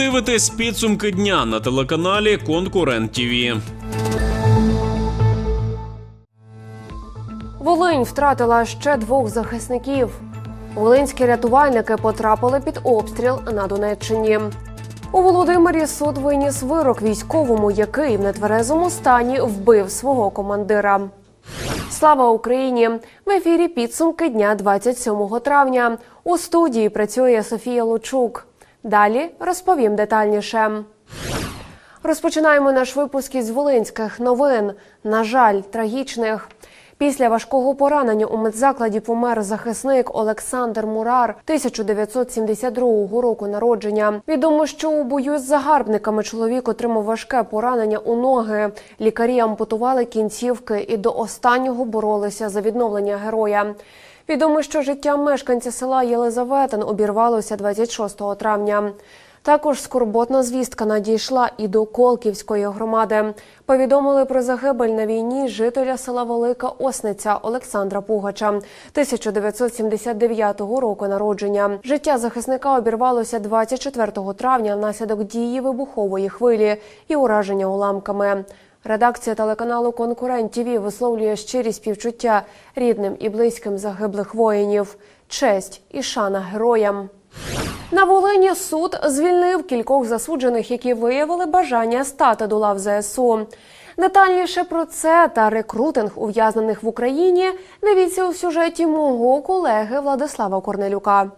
дивитесь підсумки дня на телеканалі Конкурент ТІВІ. Волинь втратила ще двох захисників. Волинські рятувальники потрапили під обстріл на Донеччині. У Володимирі суд виніс вирок військовому, який в нетверезому стані вбив свого командира. Слава Україні! В ефірі підсумки дня 27 травня. У студії працює Софія Лучук. Далі розповім детальніше. Розпочинаємо наш випуск із волинських новин. На жаль, трагічних. Після важкого поранення у медзакладі помер захисник Олександр Мурар 1972 року народження. Відомо, що у бою з загарбниками чоловік отримав важке поранення у ноги. Лікарі ампутували кінцівки і до останнього боролися за відновлення героя. Відомо, що життя мешканця села Єлизаветин обірвалося 26 травня. Також скорботна звістка надійшла і до Колківської громади. Повідомили про загибель на війні жителя села Велика Осниця Олександра Пугача 1979 року народження. Життя захисника обірвалося 24 травня внаслідок дії вибухової хвилі і ураження уламками. Редакція телеканалу Конкурент ТІВІ висловлює щирі співчуття рідним і близьким загиблих воїнів. Честь і шана героям. На Волині суд звільнив кількох засуджених, які виявили бажання стати до лав ЗСУ. Детальніше про це та рекрутинг ув'язнених в Україні дивіться у сюжеті мого колеги Владислава Корнелюка.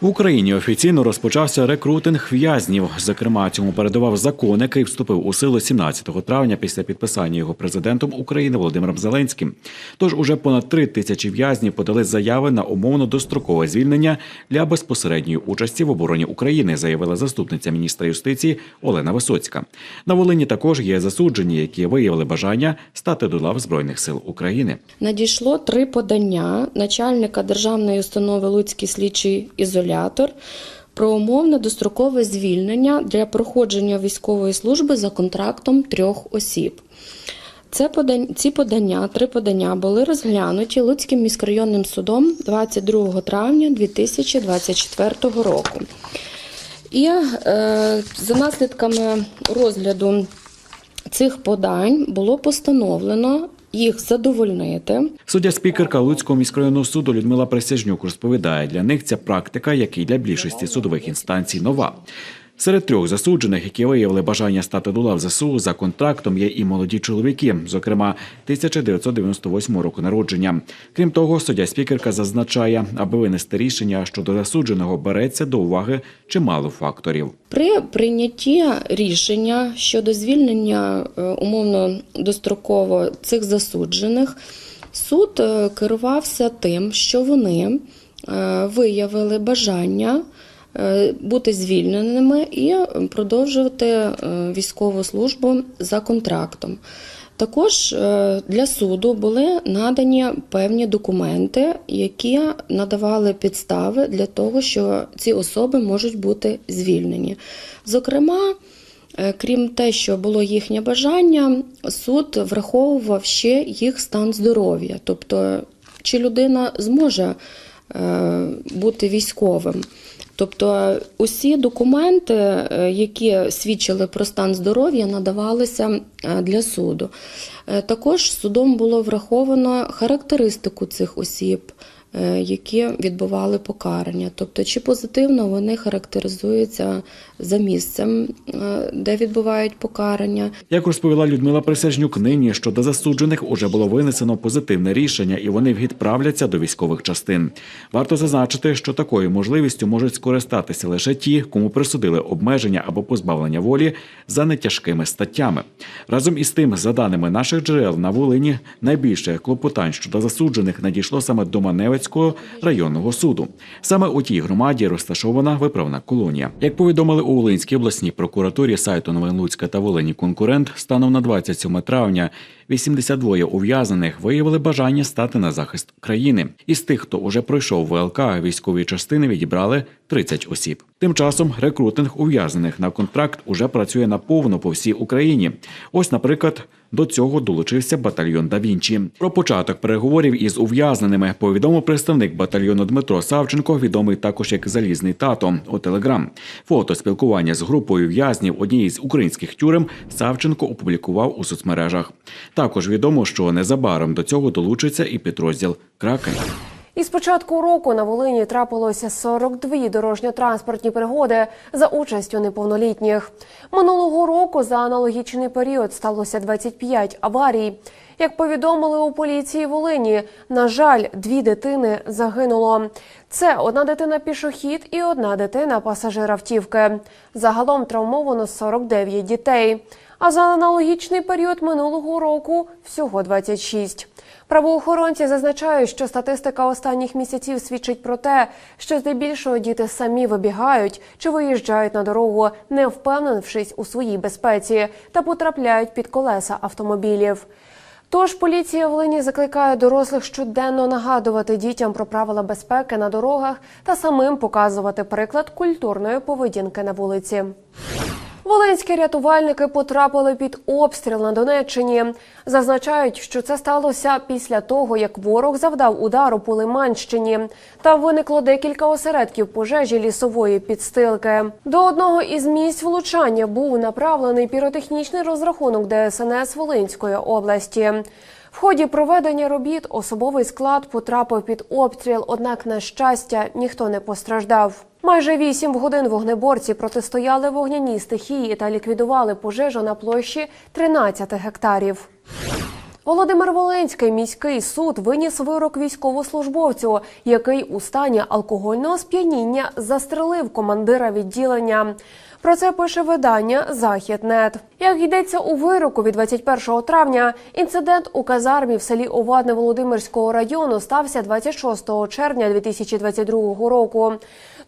В Україні офіційно розпочався рекрутинг в'язнів. Зокрема, цьому передував закон, який вступив у силу 17 травня після підписання його президентом України Володимиром Зеленським. Тож уже понад три тисячі в'язнів подали заяви на умовно дострокове звільнення для безпосередньої участі в обороні України, заявила заступниця міністра юстиції Олена Висоцька. На Волині також є засуджені, які виявили бажання стати до лав збройних сил України. Надійшло три подання начальника державної установи Луцький слідчий ізолятор про умовне дострокове звільнення для проходження військової служби за контрактом трьох осіб. Це подань, ці подання, три подання були розглянуті Луцьким міськрайонним судом 22 травня 2024 року. І е, за наслідками розгляду цих подань було постановлено їх задовольнити. Суддя спікерка Луцького міськрайонного суду Людмила Присяжнюк розповідає, для них ця практика, як і для більшості судових інстанцій, нова. Серед трьох засуджених, які виявили бажання стати до лав ЗСУ за контрактом, є і молоді чоловіки, зокрема 1998 року народження. Крім того, суддя спікерка зазначає, аби винести рішення щодо засудженого береться до уваги чимало факторів. При прийнятті рішення щодо звільнення е, умовно достроково цих засуджених, суд е, керувався тим, що вони е, виявили бажання бути звільненими і продовжувати е, військову службу за контрактом. Також е, для суду були надані певні документи, які надавали підстави для того, що ці особи можуть бути звільнені. Зокрема, е, крім те, що було їхнє бажання, суд враховував ще їх стан здоров'я, тобто чи людина зможе е, бути військовим. Тобто усі документи, е, які свідчили про стан здоров'я, надавалися е, для суду. Е, Також судом було враховано характеристику цих осіб, які відбували покарання. Тобто, чи позитивно вони характеризуються за місцем, е, де відбувають покарання, Як розповіла Людмила Присяжнюк, нині щодо засуджених уже було винесено позитивне рішення, і вони відправляться до військових частин. Варто зазначити, що такою можливістю можуть скористатися лише ті, кому присудили обмеження або позбавлення волі за нетяжкими статтями. Разом із тим, за даними наших джерел на Волині, найбільше клопотань щодо засуджених надійшло саме до Маневицького районного суду. Саме у тій громаді розташована виправна колонія. Як повідомили у Волинській обласній прокуратурі сайту новин Луцька та Волині конкурент, станом на 27 травня 82 ув'язнених виявили бажання стати на захист країни. Із тих, хто уже пройшов ВЛК, військові частини відібрали 30 осіб. Тим часом рекрутинг ув'язнених на контракт уже працює наповно по всій Україні. Ось, наприклад, До цього долучився батальйон Да Вінчі. Про початок переговорів із ув'язненими повідомив представник батальйону Дмитро Савченко, відомий також як Залізний тато у Телеграм. Фото спілкування з групою в'язнів однієї з українських тюрем Савченко опублікував у соцмережах. Також відомо, що незабаром до цього долучиться і підрозділ Кракен. Із початку року на Волині трапилося 42 дорожньо-транспортні пригоди за участю неповнолітніх. Минулого року за аналогічний період сталося 25 аварій. Як повідомили у поліції Волині, на жаль, дві дитини загинуло. Це одна дитина пішохід і одна дитина пасажир автівки. Загалом травмовано 49 дітей. А за аналогічний період минулого року всього 26. Правоохоронці зазначають, що статистика останніх місяців свідчить про те, що здебільшого діти самі вибігають чи виїжджають на дорогу, не впевнившись у своїй безпеці, та потрапляють під колеса автомобілів. Тож поліція Волині закликає дорослих щоденно нагадувати дітям про правила безпеки на дорогах та самим показувати приклад культурної поведінки на вулиці. Волинські рятувальники потрапили під обстріл на Донеччині. Зазначають, що це сталося після того, як ворог завдав удару по Лиманщині. Там виникло декілька осередків пожежі лісової підстилки. До одного із місць влучання був направлений піротехнічний розрахунок ДСНС Волинської області. В ході проведення робіт особовий склад потрапив під обстріл, однак, на щастя, ніхто не постраждав. Майже вісім годин вогнеборці протистояли вогняній стихії та ліквідували пожежу на площі 13 гектарів. Володимир Волинський міський суд виніс вирок військовослужбовцю, який у стані алкогольного сп'яніння застрелив командира відділення. Про це пише видання Західнет. Як йдеться у вироку від 21 травня, інцидент у казармі в селі Овадне Володимирського району стався 26 червня 2022 року.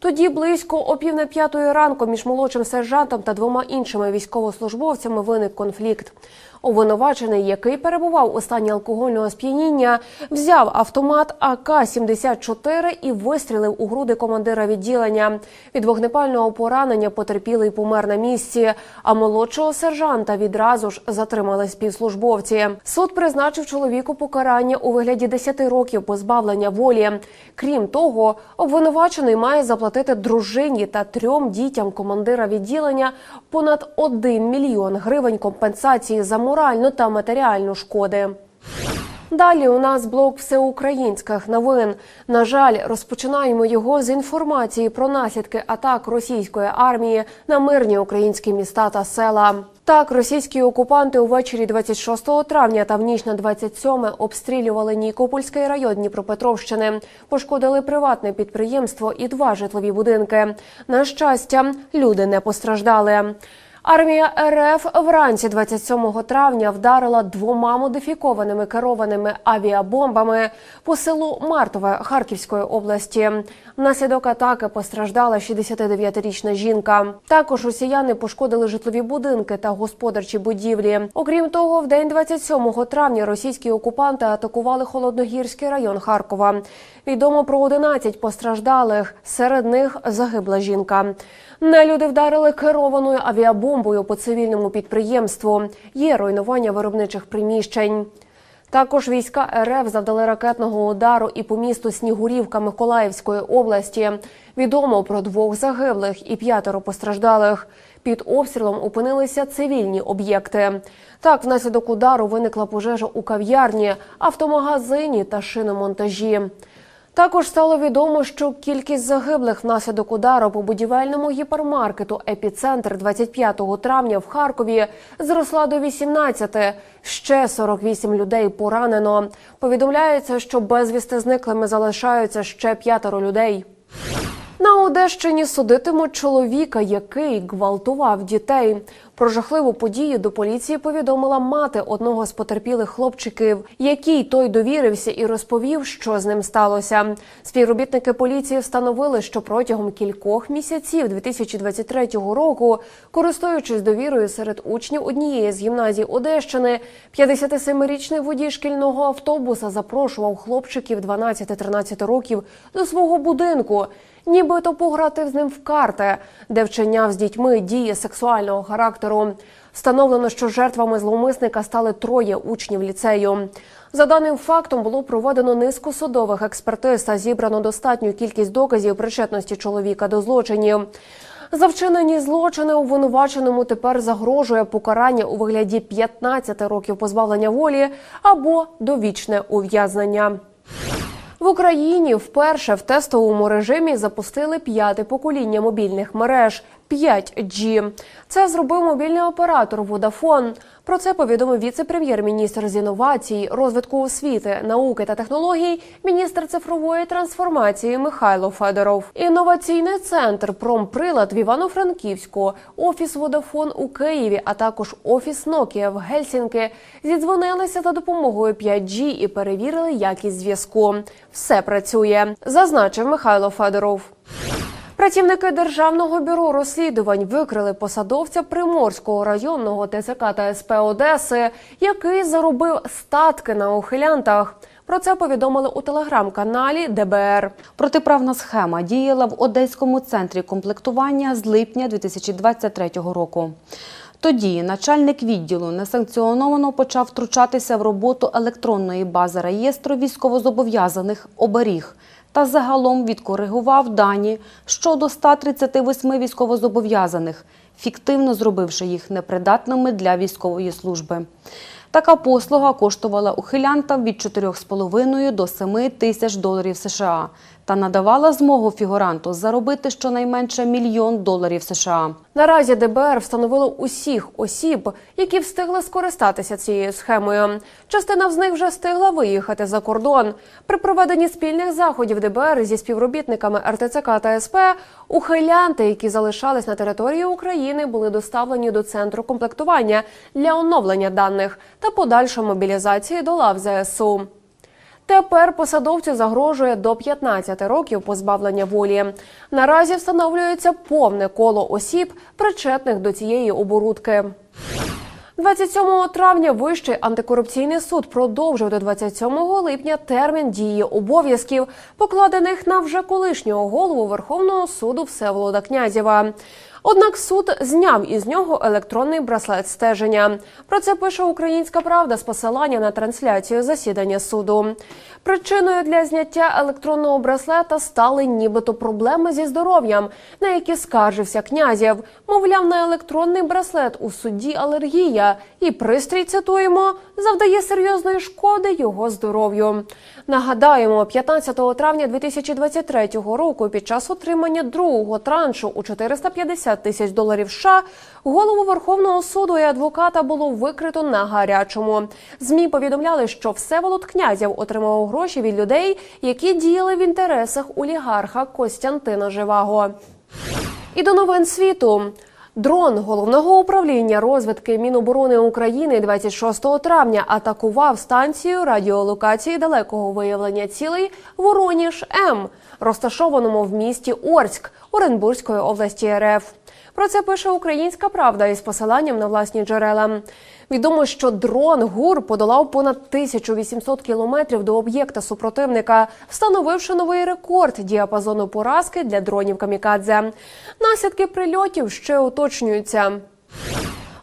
Тоді близько о пів на п'ятої ранку між молодшим сержантом та двома іншими військовослужбовцями виник конфлікт. Обвинувачений, який перебував у стані алкогольного сп'яніння, взяв автомат АК-74 і вистрілив у груди командира відділення. Від вогнепального поранення потерпілий помер на місці, а молодшого сержанта відразу ж затримали співслужбовці. Суд призначив чоловіку покарання у вигляді 10 років позбавлення волі. Крім того, обвинувачений має заплатити дружині та трьом дітям командира відділення понад 1 мільйон гривень компенсації за моральну та матеріальну шкоди. Далі у нас блок всеукраїнських новин. На жаль, розпочинаємо його з інформації про наслідки атак російської армії на мирні українські міста та села. Так, російські окупанти увечері 26 травня та в ніч на 27 обстрілювали Нікопольський район Дніпропетровщини, пошкодили приватне підприємство і два житлові будинки. На щастя, люди не постраждали. Армія РФ вранці 27 травня вдарила двома модифікованими керованими авіабомбами по селу Мартове Харківської області. Внаслідок атаки постраждала 69-річна жінка. Також росіяни пошкодили житлові будинки та господарчі будівлі. Окрім того, в день 27 травня російські окупанти атакували холодногірський район Харкова. Відомо про 11 постраждалих. Серед них загибла жінка. Нелюди вдарили керованою авіабомбою по цивільному підприємству. Є руйнування виробничих приміщень. Також війська РФ завдали ракетного удару і по місту Снігурівка Миколаївської області. Відомо про двох загиблих і п'ятеро постраждалих. Під обстрілом опинилися цивільні об'єкти. Так, внаслідок удару виникла пожежа у кав'ярні, автомагазині та шиномонтажі. Також стало відомо, що кількість загиблих внаслідок удару по будівельному гіпермаркету Епіцентр 25 травня в Харкові зросла до 18. Ще 48 людей поранено. Повідомляється, що безвісти зниклими залишаються ще п'ятеро людей. На Одещині судитимуть чоловіка, який гвалтував дітей. Про жахливу подію до поліції повідомила мати одного з потерпілих хлопчиків, який той довірився і розповів, що з ним сталося. Співробітники поліції встановили, що протягом кількох місяців 2023 року, користуючись довірою серед учнів однієї з гімназій Одещини, 57-річний водій шкільного автобуса запрошував хлопчиків 12-13 років до свого будинку нібито пограти з ним в карти, де вчиняв з дітьми дії сексуального характеру. Встановлено, що жертвами зловмисника стали троє учнів ліцею. За даним фактом було проведено низку судових експертиз та зібрано достатню кількість доказів причетності чоловіка до злочинів. За вчинені злочини обвинуваченому тепер загрожує покарання у вигляді 15 років позбавлення волі або довічне ув'язнення. В Україні вперше в тестовому режимі запустили п'яте покоління мобільних мереж 5G. Це зробив мобільний оператор Vodafone. Про це повідомив віце-прем'єр-міністр з інновацій, розвитку освіти, науки та технологій, міністр цифрової трансформації Михайло Федоров. Інноваційний центр Промприлад в Івано-Франківську, офіс Vodafone у Києві, а також офіс Nokia в Гельсінки зідзвонилися за допомогою 5G і перевірили якість зв'язку. Все працює, зазначив Михайло Федоров. Працівники державного бюро розслідувань викрили посадовця Приморського районного ТЦК та СП Одеси, який заробив статки на ухилянтах. Про це повідомили у телеграм-каналі ДБР. Протиправна схема діяла в Одеському центрі комплектування з липня 2023 року. Тоді начальник відділу несанкціоновано почав втручатися в роботу електронної бази реєстру військовозобов'язаних оберіг та загалом відкоригував дані щодо 138 військовозобов'язаних, фіктивно зробивши їх непридатними для військової служби. Така послуга коштувала ухилянтам від 4,5 до 7 тисяч доларів США та надавала змогу фігуранту заробити щонайменше мільйон доларів США. Наразі ДБР встановило усіх осіб, які встигли скористатися цією схемою. Частина з них вже встигла виїхати за кордон. При проведенні спільних заходів ДБР зі співробітниками РТЦК та СП ухилянти, які залишались на території України, були доставлені до центру комплектування для оновлення даних та подальшої мобілізації до лав ЗСУ. Тепер посадовцю загрожує до 15 років позбавлення волі. Наразі встановлюється повне коло осіб, причетних до цієї оборудки. 27 травня Вищий антикорупційний суд продовжив до 27 липня термін дії обов'язків, покладених на вже колишнього голову Верховного суду Всеволода Князєва. Однак суд зняв із нього електронний браслет стеження. Про це пише Українська Правда з посилання на трансляцію засідання суду. Причиною для зняття електронного браслета стали нібито проблеми зі здоров'ям, на які скаржився князєв. Мовляв, на електронний браслет у суді алергія, і пристрій цитуємо завдає серйозної шкоди його здоров'ю. Нагадаємо, 15 травня 2023 року під час отримання другого траншу у 450 тисяч доларів США голову Верховного суду і адвоката було викрито на гарячому. Змі повідомляли, що Всеволод Князєв отримав гроші від людей, які діяли в інтересах олігарха Костянтина Живаго. І до новин світу. Дрон головного управління розвідки Міноборони України 26 травня атакував станцію радіолокації далекого виявлення цілей Вороніж М, розташованому в місті Орськ Оренбурзької області РФ. Про це пише Українська Правда із посиланням на власні джерела. Відомо, що дрон ГУР подолав понад 1800 кілометрів до об'єкта супротивника, встановивши новий рекорд діапазону поразки для дронів камікадзе. Наслідки прильотів ще уточнюються.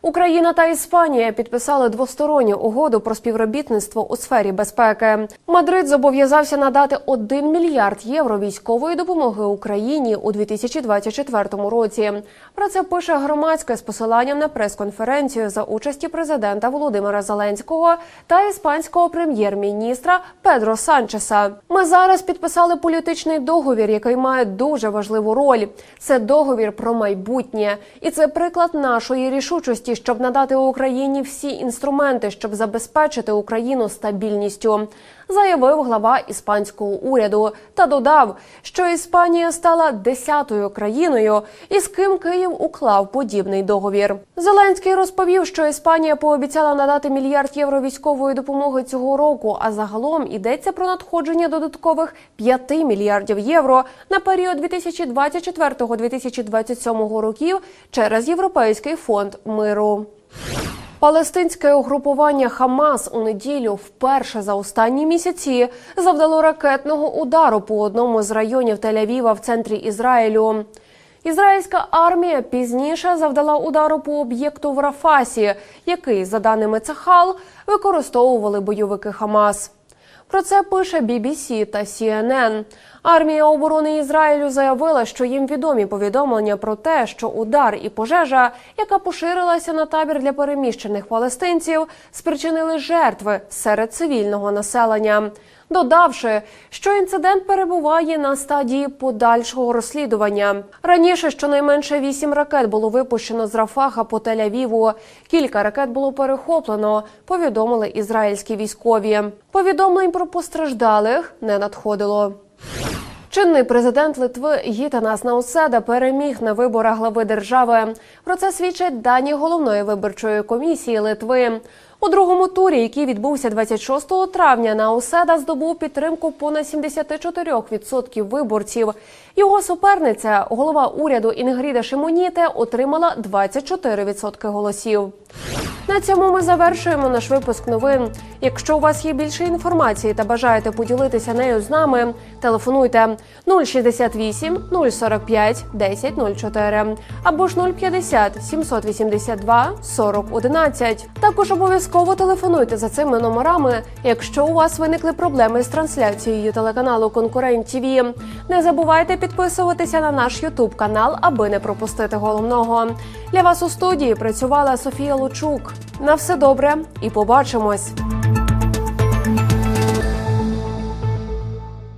Україна та Іспанія підписали двосторонню угоду про співробітництво у сфері безпеки. Мадрид зобов'язався надати 1 мільярд євро військової допомоги Україні у 2024 році. Про це пише громадське з посиланням на прес-конференцію за участі президента Володимира Зеленського та іспанського прем'єр-міністра Педро Санчеса. Ми зараз підписали політичний договір, який має дуже важливу роль. Це договір про майбутнє, і це приклад нашої рішучості щоб надати Україні всі інструменти, щоб забезпечити Україну стабільністю, заявив глава іспанського уряду та додав, що Іспанія стала десятою країною, із ким Київ уклав подібний договір. Зеленський розповів, що Іспанія пообіцяла надати мільярд євро військової допомоги цього року. А загалом йдеться про надходження додаткових 5 мільярдів євро на період 2024-2027 років через Європейський фонд миру. Палестинське угрупування Хамас у неділю вперше за останні місяці завдало ракетного удару по одному з районів Тель-Авіва в центрі Ізраїлю. Ізраїльська армія пізніше завдала удару по об'єкту в Рафасі, який, за даними Цахал, використовували бойовики Хамас. Про це пише BBC та CNN. Армія оборони Ізраїлю заявила, що їм відомі повідомлення про те, що удар і пожежа, яка поширилася на табір для переміщених палестинців, спричинили жертви серед цивільного населення. Додавши, що інцидент перебуває на стадії подальшого розслідування. Раніше щонайменше вісім ракет було випущено з Рафаха по Тель-Авіву. Кілька ракет було перехоплено. Повідомили ізраїльські військові. Повідомлень про постраждалих не надходило. Чинний президент Литви Гітанас Науседа переміг на виборах глави держави. Про це свідчать дані головної виборчої комісії Литви. У другому турі, який відбувся 26 травня, на оседа здобув підтримку понад 74% виборців. Його суперниця, голова уряду Інгріда Шимоніте, отримала 24% голосів. На цьому ми завершуємо наш випуск новин. Якщо у вас є більше інформації та бажаєте поділитися нею з нами, телефонуйте 068 045 1004 або ж 050 782 40 11. Також обов'язково телефонуйте за цими номерами, якщо у вас виникли проблеми з трансляцією телеканалу Конкурент ТВ. Не забувайте підписуватися на наш Ютуб канал, аби не пропустити головного. Для вас у студії працювала Софія Лучук. На все добре і побачимось.